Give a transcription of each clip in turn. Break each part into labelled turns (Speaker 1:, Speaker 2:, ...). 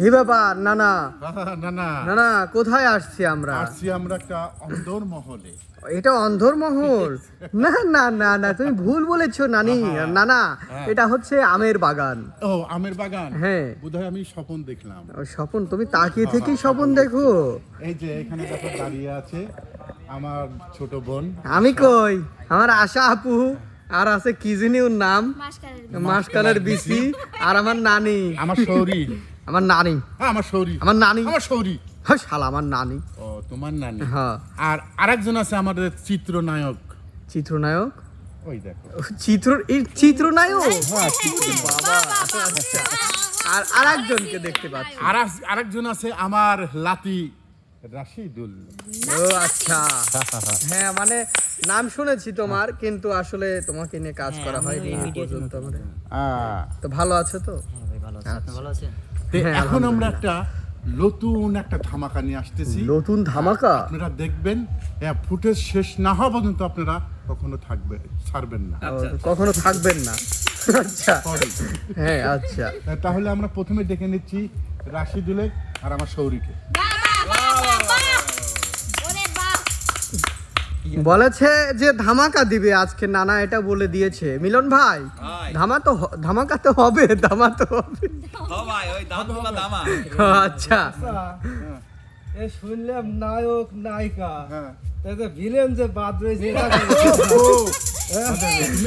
Speaker 1: হে বাবা না না
Speaker 2: না না
Speaker 1: না না কোথায় আসছি আমরা?
Speaker 2: আসছি আমরা একটা অন্দর মহলে।
Speaker 1: এটা অন্ধর মহল? না না না না তুমি ভুল বলেছ নানি। না না এটা হচ্ছে আমের বাগান।
Speaker 2: ও আমের বাগান?
Speaker 1: হ্যাঁ।
Speaker 2: বোধহয় আমি স্বপন দেখলাম।
Speaker 1: স্বপন তুমি তাকিয়ে থেকেই স্বপন দেখো।
Speaker 2: এই যে এখানে দেখো দাঁড়িয়ে আছে আমার ছোট বোন।
Speaker 1: আমি কই? আমার আশা আপু। আর আছে কি জানি ওর নাম? মাসকালের বিসি। আর আমার নানি।
Speaker 2: আমার সৌরি
Speaker 1: আমার নানি।
Speaker 2: হ্যাঁ আমার সৌরি
Speaker 1: আমার নানি।
Speaker 2: আমার সৌরি
Speaker 1: হ্যাঁ শালা আমার নানি।
Speaker 2: ও তোমার নানি।
Speaker 1: হ্যাঁ।
Speaker 2: আর আরেকজন আছে আমাদের চিত্রনায়ক।
Speaker 1: চিত্রনায়ক?
Speaker 2: ওই দেখো।
Speaker 1: চিত্র এই চিত্রনায়ক?
Speaker 2: হ্যাঁ
Speaker 1: আর আর একজনকে দেখতে পাচ্ছি।
Speaker 2: আর আরেকজন আছে আমার লাতি। রাশিদুল।
Speaker 1: ও আচ্ছা। হ্যাঁ মানে নাম শুনেছি তোমার কিন্তু আসলে তোমাকে নিয়ে কাজ করা হয়নি এই পর্যন্ত আমরা তো ভালো আছো তো?
Speaker 3: হ্যাঁ ভালো আছি। আপনি ভালো আছেন?
Speaker 1: হ্যাঁ,
Speaker 2: এখন আমরা একটা নতুন একটা ধামাকা নিয়ে আসতেছি।
Speaker 1: নতুন ধামাকা?
Speaker 2: আপনারা দেখবেন ফুটেজ শেষ না হওয়া পর্যন্ত আপনারা কখনো থাকবে ছাড়বেন না।
Speaker 1: কখনো থাকবেন না। আচ্ছা। হ্যাঁ আচ্ছা।
Speaker 2: তাহলে আমরা প্রথমে ডেকে নিচ্ছি রাশিদুলে আর আমার সৌরিকে
Speaker 1: বলেছে যে ধামাকা দিবে আজকে নানা এটা বলে দিয়েছে। মিলন ভাই ধামা তো ধামাকা তো হবে ধামা তো হবে।
Speaker 4: দামা
Speaker 1: আচ্ছা।
Speaker 5: এ শুনলাম নায়ক নায়িকা।
Speaker 2: হ্যাঁ।
Speaker 5: তাতে ভিলেন যে বাদ রয়েছে এরা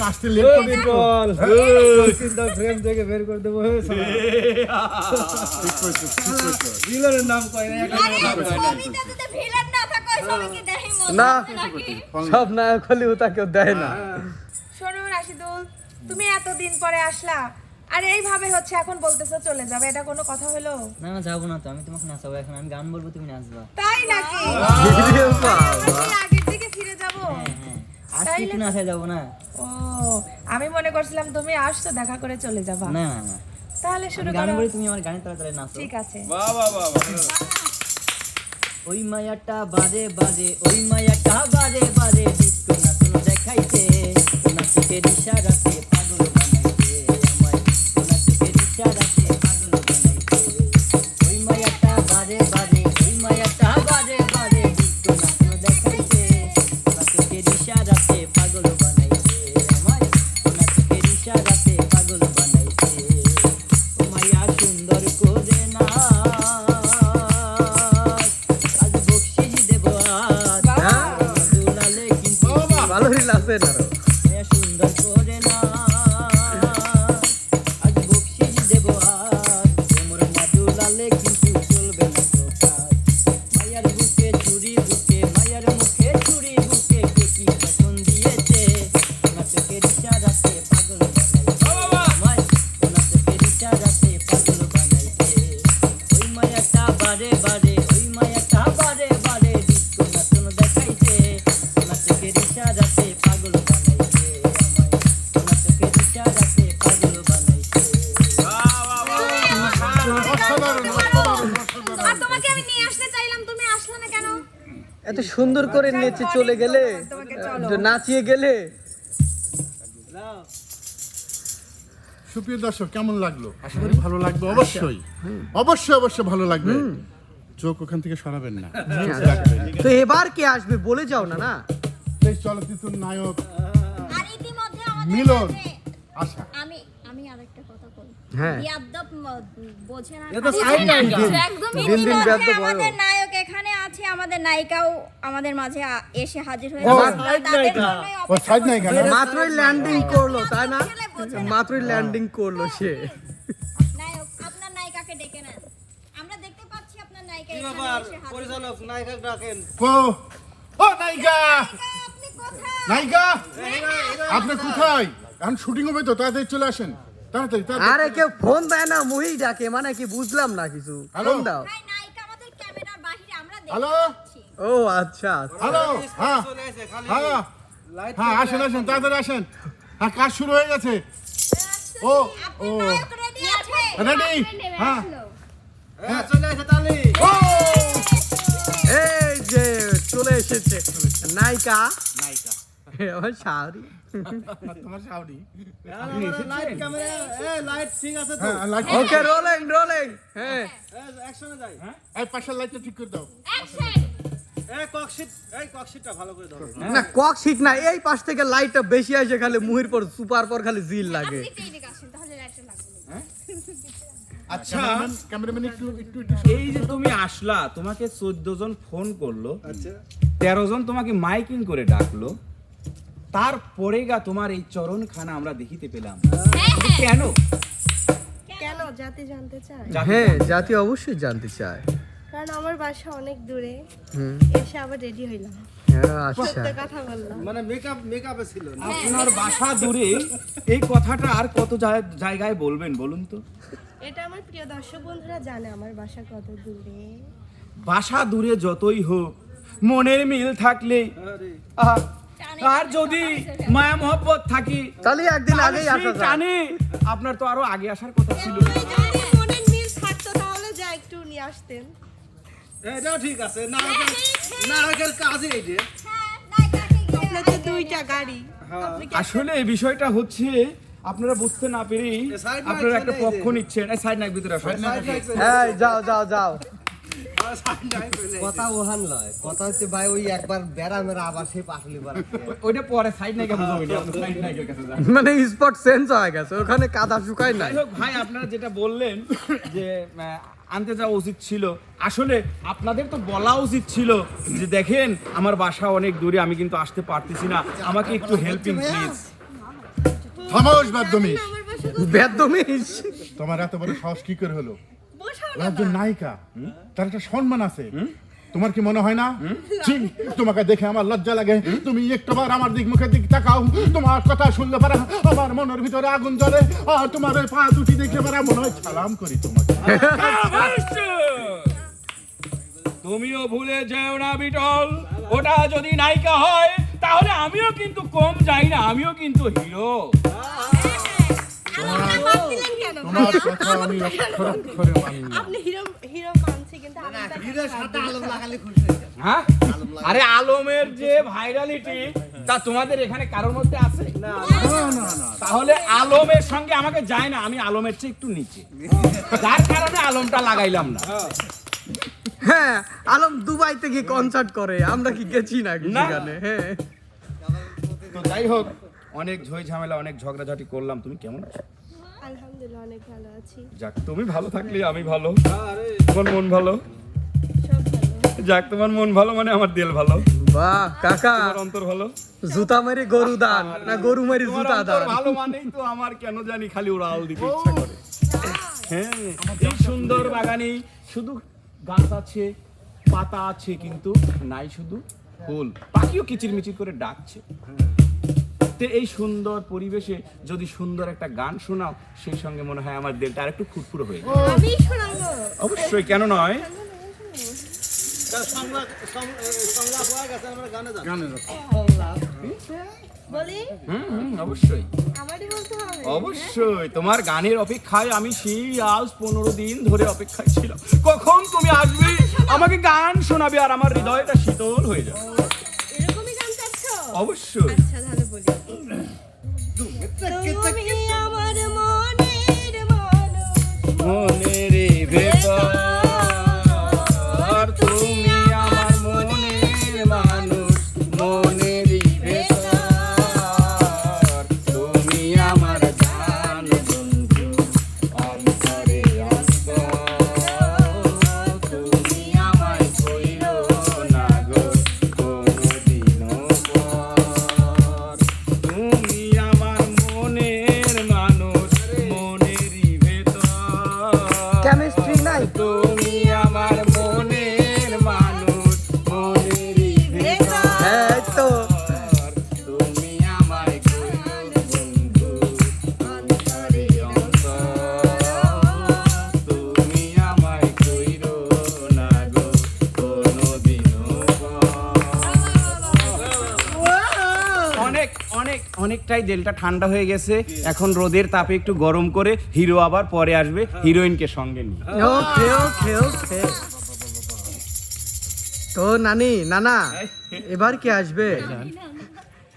Speaker 2: আসতে লেট করে
Speaker 5: বল চিন্তা ফ্রেম থেকে বের করে দেবো। ভিলেনের নাম কয় না একটা
Speaker 1: না সব নায়ক হলেও তাকে দেয় না।
Speaker 6: শোনো রাশিদুল তুমি এতদিন পরে আসলা। আর এইভাবে হচ্ছে এখন বলতেছো চলে যাবে এটা কোনো কথা হলো?
Speaker 3: না না যাব না তো আমি তোমাকে নাচাবো এখন আমি গান বলব তুমি নাচবা।
Speaker 6: তাই নাকি? কি আগের দিকে ফিরে যাব।
Speaker 3: হ্যাঁ হ্যাঁ। আজকে যাব না।
Speaker 6: ও আমি মনে করছিলাম তুমি আসছো দেখা করে চলে যাবা।
Speaker 3: না না না।
Speaker 6: তাহলে শুরু
Speaker 3: গান
Speaker 6: করো।
Speaker 3: বলি তুমি আমার গানে তাড়াতাড়ি নাচো।
Speaker 6: ঠিক আছে।
Speaker 4: বাহ বাহ বাহ।
Speaker 3: ওই মায়াটা বাজে বাজে ওই মায়াটা বাজে বাজে
Speaker 1: এত সুন্দর করে নেচে চলে গেলে নাচিয়ে গেলে।
Speaker 2: সুপ্রিয় দর্শক কেমন লাগল? আশা করি ভালো লাগবে অবশ্যই। অবশ্যই অবশ্যই ভালো লাগবে। চোখ ওখান থেকে সরাবেন না।
Speaker 1: তো এবার কে আসবে বলে যাও না না?
Speaker 2: এই চলচ্চিত্র নায়ক
Speaker 7: আর ইতিমধ্যে আমাদের
Speaker 2: মিলন। আশা।
Speaker 7: আমি আমি আরেকটা কথা বলি
Speaker 1: হ্যাঁ।
Speaker 7: বিয়াদ্দপ বোঝে না
Speaker 5: এ তো সাইড নায়িকা।
Speaker 7: একদম
Speaker 1: দিন দিন
Speaker 7: ইতিমধ্যে আমাদের নায়ক এখানে আছে আমাদের নায়িকাও আমাদের মাঝে এসে হাজির হয়ে
Speaker 2: ও,
Speaker 5: সাইড নায়িকা।
Speaker 7: জন্যই
Speaker 2: ও
Speaker 7: অপেক্ষা
Speaker 2: সাইড নাই কেন
Speaker 1: মাত্রই ল্যান্ডিং করল তাই না? মাত্রই ল্যান্ডিং করল সে।
Speaker 7: নায়ক আপনার নায়িকাকে ডেকে নেন। আমরা দেখতে পাচ্ছি আপনার নায়িকা
Speaker 5: কি
Speaker 7: এখানে
Speaker 5: ব্যাপার?
Speaker 7: এসে হাজির
Speaker 5: পরিচালক নায়িকা ডাকেন
Speaker 2: কো ও নায়িকা!
Speaker 7: আপনি কোথায়?
Speaker 2: নায়িকা! আপনি কোথায়? এখন শুটিং হবে তো তাড়াতাড়ি চলে আসেন। তাড়াতাড়ি
Speaker 1: আরে কেউ ফোন দেয় না মুহি ডাকে মানে কি বুঝলাম না কিছু। ফোন দাও।
Speaker 7: ভাই নায়িকা আমাদের ক্যামেরার বাইরে আমরা দেখতে
Speaker 2: হ্যালো?
Speaker 1: ও আচ্ছা
Speaker 2: হ্যালো? হ্যাঁ।
Speaker 5: চলে এসে খালি
Speaker 2: হ্যাঁ। হ্যাঁ আসেন আসেন তাড়াতাড়ি আসেন। হ্যাঁ কাজ শুরু হয়ে গেছে। ও ও।
Speaker 7: রেডি
Speaker 2: হ্যাঁ।
Speaker 5: হ্যাঁ।
Speaker 1: এই যে চলে এসেছে। নায়িকা আমার শাড়ি
Speaker 2: তোমার শাওরি
Speaker 5: লাইট ক্যামেরা এ লাইট ঠিক আছে তো।
Speaker 2: হ্যাঁ লাইট
Speaker 1: ওকে রোলিং রোলিং হ্যাঁ।
Speaker 5: একসঙ্গে যাই।
Speaker 2: এই পাশের লাইটটা ঠিক করে দাও।
Speaker 7: অ্যাকশন
Speaker 5: এ ককশিট এই ককশিটটা ভালো করে ধরো।
Speaker 1: না কক শীত না এই পাশ থেকে লাইটটা বেশি আসে খালি মুহির পর সুপার পর খালি জিল লাগে।
Speaker 7: না।
Speaker 4: আচ্ছা
Speaker 2: ক্যামেরাম্যান একটু একটু একটু
Speaker 4: এই যে তুমি আসলা তোমাকে চোদ্দ জন ফোন করল।
Speaker 5: আচ্ছা।
Speaker 4: তেরো জন তোমাকে মাইকিং করে ডাকলো। তারপরে গা তোমার এই চরণ খানা আমরা দেখিতে পেলাম। কেন?
Speaker 8: কেন? জাতি জানতে চায়।
Speaker 1: হ্যাঁ জাতি অবশ্যই জানতে চায়।
Speaker 8: কারণ আমার বাসা অনেক দূরে। এসে আবার রেডি হইলাম।
Speaker 1: হ্যাঁ, আচ্ছা।
Speaker 5: মানে মেকআপ মেকআপে ছিল না?
Speaker 4: আপনার বাসা দূরে এই কথাটা আর কত জায়- জায়গায় বলবেন বলুন তো?
Speaker 8: এটা আমার প্রিয় দর্শক বন্ধুরা জানে আমার বাসা কত দূরে।
Speaker 4: বাসা দূরে যতই হোক মনের মিল থাকলে আহ, আর যদি মায়া মহব্বত থাকি
Speaker 1: তাহলে একদিন আগেই আসা
Speaker 4: টানে আপনার তো আরও আগে আসার কথা ছিল।
Speaker 8: যদি মনের মিল থাকতো তাহলে যা একটু নিয়ে আসতেন।
Speaker 5: এটাও ঠিক আছে কাজই এই যে।
Speaker 7: হ্যাঁ
Speaker 8: দুইটা গাড়ি।
Speaker 4: আসলে এই বিষয়টা হচ্ছে আপনারা বুঝতে না পেরেই আপনারা একটা পক্ষ নিচ্ছেন। সাইড নাক ভিতরে
Speaker 1: যাও যাও যাও।
Speaker 5: কথা ওহান লয়। কথা হচ্ছে ভাই ওই একবার আবার সেই পাটলি
Speaker 4: ওইটা পরে সাইড নাইকে
Speaker 1: মানে স্পট চেঞ্জ হয়ে গেছে ওখানে কাদা শুকায়
Speaker 4: হোক ভাই আপনারা যেটা বললেন যে আনতে যাওয়া উচিত ছিল আসলে আপনাদের তো বলা উচিত ছিল যে দেখেন আমার বাসা অনেক দূরে আমি কিন্তু আসতে পারতেছি না আমাকে একটু হেল্পিং প্লিজ
Speaker 2: থামাস
Speaker 1: বেদমিস
Speaker 2: তোমার এত বড় সাহস কি করে হলো? একজন নায়িকা। তার একটা সম্মান আছে। তোমার কি মনে হয় না? তোমাকে দেখে আমার লজ্জা লাগে। তুমি একটাবার আমার দিক মুখের দিক তাকাও। তোমার কথা শুনলে পারা আমার মনের ভিতরে আগুন জ্বলে। আর তোমার পা দুটি দেখলে পারা মনে হয় সালাম করি তোমাকে।
Speaker 4: তুমিও ভুলে যেও না, বিটল। ওটা যদি নায়িকা হয়, তাহলে আমিও কিন্তু কম যাই না, আমিও কিন্তু হিরো।
Speaker 2: তোমার কথা আমি অক্ষর অক্ষরে মানি
Speaker 8: আপনি হিরো হিরো মানছি কিন্তু আমি
Speaker 5: হিরোর সাথে আলম লাগালে খুশি হ্যাঁ
Speaker 4: আরে আলমের যে ভাইরালিটি তা তোমাদের এখানে কারোর মধ্যে আছে? না তাহলে আলমের সঙ্গে আমাকে যায় না আমি আলমের চেয়ে একটু নিচে। যার কারণে আলমটা লাগাইলাম না।
Speaker 1: হ্যাঁ আলম দুবাইতে গিয়ে কনসার্ট করে আমরা কি গেছি
Speaker 4: না।
Speaker 1: সেখানে? হ্যাঁ।
Speaker 4: তো যাই হোক অনেক ঝই ঝামেলা অনেক ঝগড়াঝাটি করলাম। তুমি কেমন আছো?
Speaker 8: আলহামদুলিল্লাহ অনেক ভালো আছি।
Speaker 4: যাক তুমি ভালো থাকলে আমি ভালো। তোমার মন ভালো? যাক তোমার মন ভালো মানে আমার দিল ভালো।
Speaker 1: বাহ কাকা।
Speaker 4: অন্তর ভালো?
Speaker 1: জুতা মারি গরু দান না গরু মারি জুতা দান।
Speaker 4: ভালো মানেই তো আমার কেন জানি খালি উড়াল দিতে ইচ্ছা করে। হ্যাঁ এই সুন্দর বাগানে শুধু গাছ আছে পাতা আছে কিন্তু নাই শুধু ফুল। পাখিও কিচিরমিচির করে ডাকছে। তো এই সুন্দর পরিবেশে যদি সুন্দর একটা গান শোনাও সেই সঙ্গে মনে হয় আমার দিলটা আর একটু ফুরফুরো হয়ে অবশ্যই কেন নয়? অবশ্যই।
Speaker 8: আমারই বলতে হবে।
Speaker 4: অবশ্যই তোমার গানের অপেক্ষায় আমি সেই আজ পনেরো দিন ধরে অপেক্ষায় ছিলাম। কখন তুমি আসবে? আমাকে গান শোনাবে আর আমার হৃদয়টা শীতল হয়ে যাবে।
Speaker 8: এরকমই গান চাচ্ছ?
Speaker 4: অবশ্যই।
Speaker 8: তুমি আমার
Speaker 4: অনেক অনেক অনেকটাই দেলটা ঠান্ডা হয়ে গেছে। এখন রোদের তাপে একটু গরম করে হিরো আবার পরে আসবে হিরোইনকে সঙ্গে নিয়ে।
Speaker 1: ওকে ওকে ওকে। তো নানি নানা এবার কে আসবে?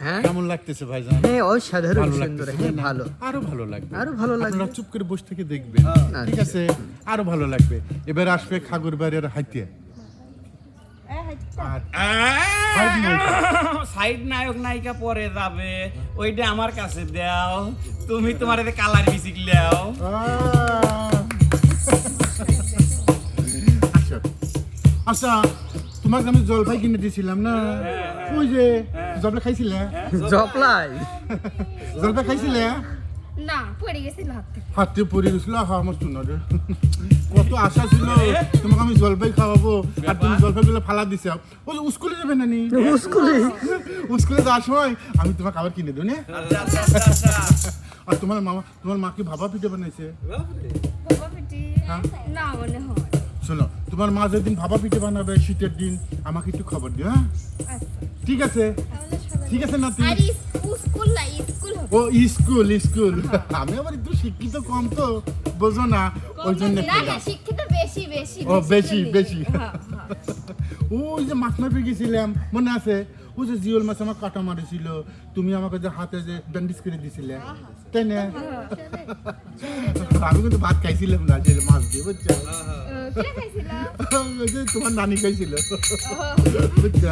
Speaker 1: হ্যাঁ?
Speaker 2: কেমন লাগতেছে ভাইজান?
Speaker 1: হ্যাঁ অসাধারণ
Speaker 2: ভালো
Speaker 1: সুন্দর
Speaker 2: লাগতেছে
Speaker 1: হ্যাঁ ভালো।
Speaker 2: আরও ভালো লাগবে।
Speaker 1: আরও ভালো লাগবে।
Speaker 2: আপনারা চুপ করে বসে থেকে দেখবেন। ঠিক আছে? আরও ভালো লাগবে। এবার আসবে খাগর বাড়ির হাইতে আর Side নায়িকা।
Speaker 4: সাইড নায়ক নায়িকা পরে যাবে। ওইটা আমার কাছে দাও। তুমি তোমার এতে কালার বিসিক দাও
Speaker 2: আচ্ছা। আচ্ছা তোমাকে আমি জলপাই কিনে দিয়েছিলাম না? ওই যে জলপাই খাইছিলে?
Speaker 1: জপলাই
Speaker 2: জলপাই খাইছিলে?
Speaker 8: না পড়ে গেছিল হাত
Speaker 2: হাতে পড়ে গেছিল? আহা আমার রে। কত আশা ছিল তোমাকে আমি জলপাই খাওয়াবো আর তুমি জলপাই গুলো ফালা দিছে। ওই স্কুলে যাবে না নি
Speaker 1: স্কুলে
Speaker 2: স্কুলে যাওয়ার সময় আমি তোমাকে আবার কিনে দেবো না? আর তোমার মামা তোমার মাকে ভাবা পিঠে বানাইছে?
Speaker 8: বাবা? না হয়।
Speaker 2: শোনো তোমার মা যেদিন ভাবা পিঠে বানাবে শীতের দিন আমাকে একটু খবর দিও হ্যাঁ?
Speaker 8: আচ্ছা।
Speaker 2: ঠিক আছে? ঠিক আছে
Speaker 8: না স্কুল
Speaker 2: ও স্কুল স্কুল। আমি আবার একটু শিক্ষিত কম তো বোঝো না ওই জন্য
Speaker 8: শিক্ষিত বেশি বেশি
Speaker 2: ও বেশি বেশি
Speaker 8: হ্যাঁ, হ্যাঁ।
Speaker 2: ওই যে মাছ মারতে গেছিলাম মনে আছে? ওই যে জিওল মাছ আমার কাটা মারেছিল তুমি আমাকে যে হাতে যে ব্যান্ডেজ করে দিছিলে তাই না? আমি কিন্তু ভাত খাইছিলাম না যে মাছ দিয়ে বুঝছ?
Speaker 8: ও,
Speaker 2: যে তোমার নানি খাইছিল। বুঝছ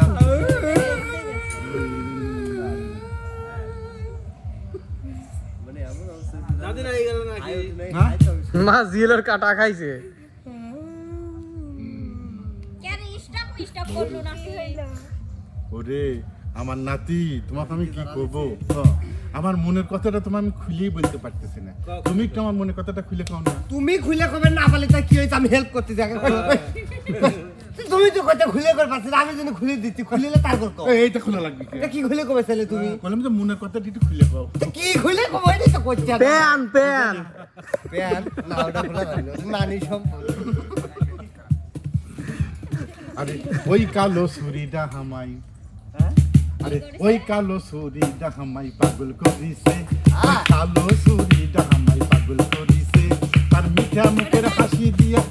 Speaker 5: দাদি নাই গেল নাকি?
Speaker 2: না
Speaker 1: মা জিয়েলের কাটা খাইছে।
Speaker 2: ওরে আমার নাতি তোমাকে আমি কি করব? হ্যাঁ, আমার মনের কথাটা তোমার আমি খুলেই বলতে পারতেছি না। তুমি একটু আমার মনের কথাটা খুলে খাও না।
Speaker 5: তুমি খুলে কবে না পারলে তা কি হয়েছে? আমি হেল্প করতে যাকে তুমি তো কথা খুলে করে পারছি আমি যেন খুলে দিচ্ছি খুলিলে তারপর কও।
Speaker 2: এইটা খোলা লাগবে কি?
Speaker 5: এটা কি খুলে কবে ছেলে তুমি?
Speaker 2: বললাম যে মনের কথাটা একটু খুলে
Speaker 5: তা কি খুলে কবে এটাই তো।
Speaker 1: Pan pan.
Speaker 5: প্যান না ওটা খোলা গেল নানি সব
Speaker 2: আরে ওই কালো ছুরিটা হামাই। আরে, ওই কালো সুরিটা হামাই পাগল করিছে। কালো সুরিটা হামাই পাগল করিছে। তার মিঠা মুখের হাসি দিয়া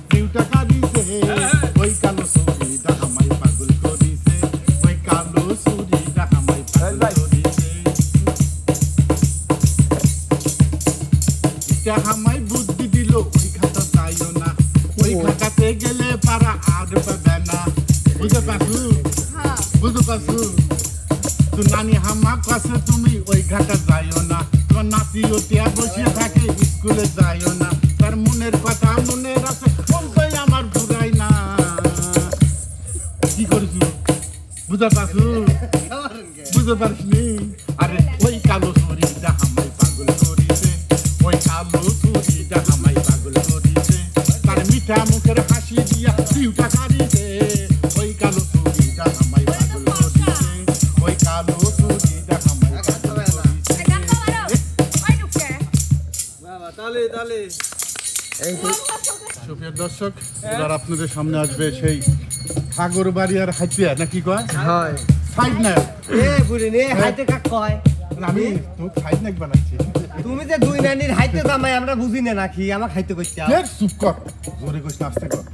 Speaker 2: কাছে তুমি ওই ঘাটা যাইও না। তোমার নাতি ওতিয়া বসে থাকে স্কুলে যাইও না। তার মনের কথা মনে রাখে বলতেই আমার ঘুরাই না। কি করেছি? বুঝা পারছ? বুঝতে পারিসনি সুপ্রিয় দর্শক এবার আপনাদের সামনে আসবে সেই সাগর বাড়ি আর হাইপিয়া নাকি কয়?
Speaker 1: হয়।
Speaker 2: সাইড না
Speaker 5: এ বুড়ি নে হাইতে কাক কয়?
Speaker 2: আমি তো সাইড নাক বানাচ্ছি।
Speaker 5: তুমি যে দুই নানির হাইতে জামাই আমরা বুঝি না নাকি আমার খাইতে কইছা
Speaker 2: কে চুপ কর। জোরে আস্তে কর।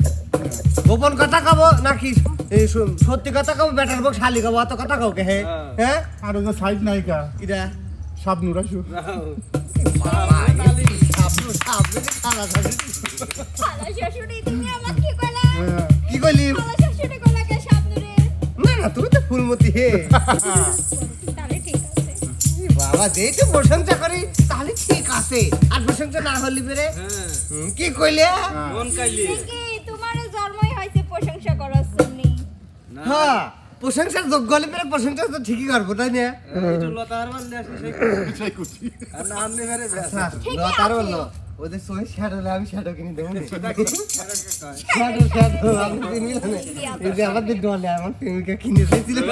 Speaker 5: গোপন কথা খাব নাকি? এই সত্যি কথা খাব বেটার বউ শালি খাব অত কথা খাও কে হে? হ্যাঁ।
Speaker 2: আর ওই যে সাইড নায়িকা
Speaker 5: কিরা
Speaker 2: শাবনুর আসু
Speaker 7: খালা শাশুড়ি তুমি আমার কি কইলা
Speaker 5: কি কইলি
Speaker 7: খালা শাশুড়ি কইলা? কে সামনে
Speaker 5: না না তুমি তো ফুলমতি হে।
Speaker 7: তাহলে ঠিক আছে।
Speaker 5: বাবা যেই তো প্রশংসা করি তাহলে ঠিক আছে। আর প্রশংসা না হলি বেরে হুম, কি কইলে?
Speaker 7: কি তোমার জন্মই হয়েছে প্রশংসা করার জন্য
Speaker 5: হ্যাঁ। প্রশংসার যোগ্য হলে প্রশংসা তো ঠিকই করব তাই না?
Speaker 2: বিষয়
Speaker 5: আচ্ছা, লতার বলল ওদের সঙ্গে শ্যাডো হলে আমি শ্যাডো কিনে দেবো শ্যাডো শ্যাডো আমি কিনবি না। এই যে আমাদের ডলে আমার প্রেমিকা কিনে দিয়েছিল।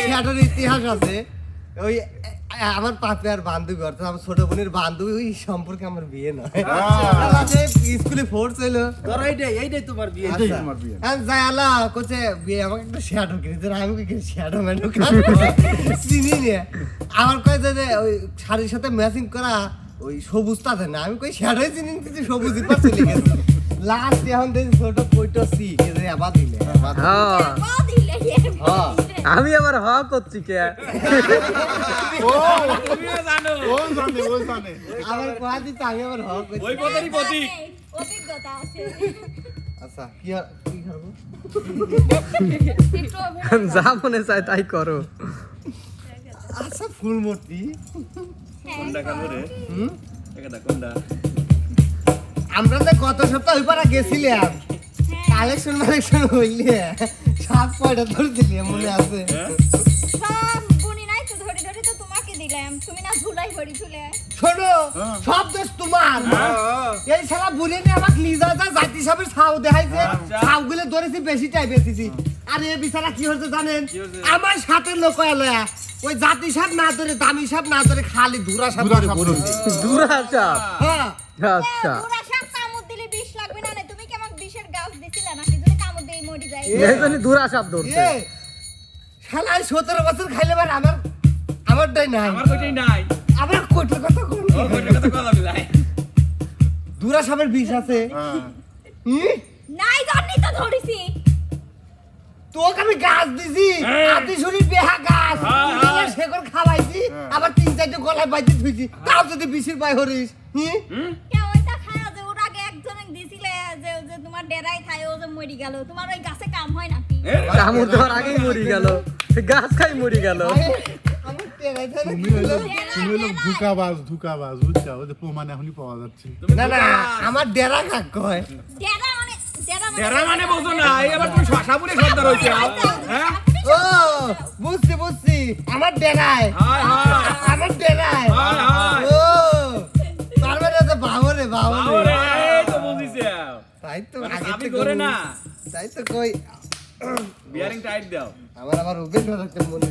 Speaker 5: কিনে মানে ইতিহাস আছে। ওই আমার পাপে আর বান্ধবী অর্থাৎ আমার ছোট বোনের বান্ধবী ওই সম্পর্কে আমার বিয়ে নয়। আচ্ছা, স্কুলে ফোর্স হইল।
Speaker 2: এটাই তোমার বিয়ে।
Speaker 5: আমি যাই আলা কোচে বিয়ে আমাকে একটা শ্যাডো কিনে দিন আমি কি শ্যাডো ম্যাডো চিনি নে। আমার কয়ে যে ওই শাড়ির সাথে ম্যাচিং করা ওই সবুজটা দেয় না? আমি কই শ্যাডোই চিনি কিছু সবুজের পাশে চলে লাস্ট এখন দেখি ছোট কইটো সি যে আবার দিলে আবার।
Speaker 1: হ্যাঁ
Speaker 7: দিলে।
Speaker 5: হ্যাঁ।
Speaker 1: আমি আবার হ করছি কে
Speaker 2: ও
Speaker 4: তুমিও জানো
Speaker 2: ও জানে ও জানে
Speaker 5: আবার কোয়া দিতে আমি আবার হক কইছি।
Speaker 4: ওই প্রতীক
Speaker 7: অভিজ্ঞতা আছে
Speaker 5: আচ্ছা কি কি করব
Speaker 1: যা মনে চায় তাই করো
Speaker 5: আচ্ছা
Speaker 4: কোনটা খাব রে
Speaker 5: হুম
Speaker 4: একটা কোনটা
Speaker 5: আমরা তো গত সপ্তাহ ওই পাড়া গেছিলাম কালেকশন মালেকশন হইলে সাপ কয়টা ধরে দিলি মনে আছে।
Speaker 7: সব গুনি নাই তো ধরে ধরে তো তোমাকে দিলাম। তুমি না ঝুলাই ভরি ঝুলে।
Speaker 5: শোনো সব দোষ তোমার। এই শালা বুড়ে নিয়ে আমাকে লিজা যা জাতি সবের ছাউ দেখাইছে। ছাউ ধরেছি বেশি টাই বেশিছি আর এ বিচারা কি হচ্ছে জানেন? আমার সাথে লোক ওই জাতি সাপ না ধরে দামি সাপ না ধরে খালি ধুরা সাপ
Speaker 2: ধুরা
Speaker 5: ধরে
Speaker 2: সাপ
Speaker 5: হ্যাঁ।
Speaker 1: আচ্ছা। এই জন্য দুরাচাপ ধরছে।
Speaker 5: এ শালা সতেরো বছর খাইলে বার আমার আমারটাই নাই।
Speaker 4: আমার কইটাই নাই।
Speaker 5: আমার কোটের কথা কোন
Speaker 4: ও কথা কথা বিলাই
Speaker 5: ধুরা সাপের বিষ আছে।
Speaker 2: হ্যাঁ।
Speaker 7: নাই জানি তো ধরিছি।
Speaker 5: তোকে আমি গাছ দিছি। আতি শুনি বেহা গাছ।
Speaker 4: হ্যাঁ,
Speaker 5: তুই
Speaker 4: হ্যাঁ।
Speaker 5: খাওয়াইছি। আবার তিন চারটে গলায় বাইতে থুইছি তাও যদি বিশির বাই হরিস হুম?
Speaker 7: যে খায় ও যে মরি গেল। তোমার ওই গাছে কাম হয় নাকি?
Speaker 1: কামড় দেওয়ার আগেই মরি গেল। গাছ খাই মরি গেল।
Speaker 5: আমি টেরাই ধরে
Speaker 2: তুমি হলো তুমি হলো ধুকাবাজ ধুকাবাজ বুঝছ? ওদের প্রমাণ এখনই পাওয়া যাচ্ছে।
Speaker 5: না না আমার ডেরা কাক কয়?
Speaker 7: ডেরা মানে ডেরা মানে
Speaker 4: মানে বোঝো না তুমি সর্দার হইছে হ্যাঁ?
Speaker 5: ও বুঝছি বুঝছি। আমার ডেরায়
Speaker 4: হায় হায়।
Speaker 5: আমার ডেরায়
Speaker 4: হায় হায়।
Speaker 5: ও তাই তো
Speaker 4: মানে
Speaker 5: আগে
Speaker 4: চাবি করে না।
Speaker 5: তাই তো কই।
Speaker 4: বিয়ারিং টাইট দাও।
Speaker 5: আমার আবার ওবেন ধরতে মনে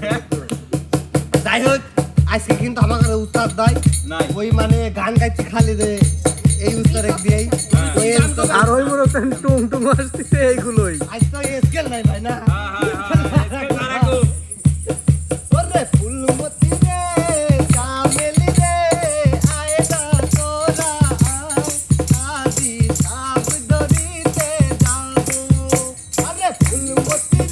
Speaker 5: যাই হোক আজকে কিন্তু আমাকে উত্তর
Speaker 4: দেয়।
Speaker 5: ওই মানে গান গাইছে খালি রে এই উত্তর এক দিয়েই। ওই উস্তাদ-
Speaker 1: আর ওই মনে টুং টুং আসতেছে এইগুলোই।
Speaker 5: আজ তো স্কেল নাই ভাই না? আরে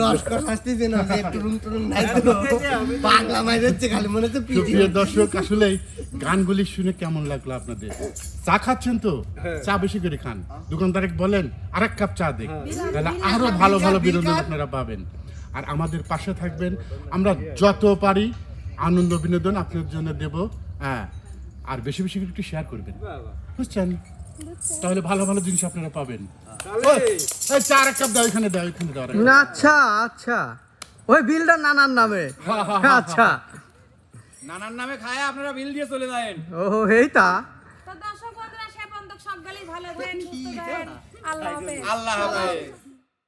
Speaker 5: রস নাই তো। মাইর হচ্ছে খালি মনে হচ্ছে
Speaker 2: দর্শক আসলে গানগুলি শুনে কেমন লাগল আপনাদের? চা খাচ্ছেন তো? চা বেশি করে খান। দোকানদারে বলেন আর এক কাপ চা দেখ। তাহলে আরও ভালো ভালো বিনোদন আপনারা পাবেন। আর আমাদের পাশে থাকবেন আমরা যত পারি আনন্দ বিনোদন আপনার জন্য দেব। হ্যাঁ আর বেশি বেশি করে একটু শেয়ার করবেন। বুঝছেন? তাহলে ভালো ভালো জিনিস আপনারা পাবেন। ওই, এই চা আর এক কাপ দাও এখানে দাও এখানে দাও আর এক কাপ।
Speaker 1: আচ্ছা আচ্ছা। ওই বিলটা নানার নামে। আচ্ছা।
Speaker 4: নানার নামে খায় আপনারা বিল দিয়ে চলে যাবেন।
Speaker 1: ও এইটা।
Speaker 6: তো দর্শক বন্ধুরা সে বন্ধুক সব ভালো থাকেন সুস্থ থাকেন। আল্লাহ হাফেজ।
Speaker 4: আল্লাহ হাফেজ।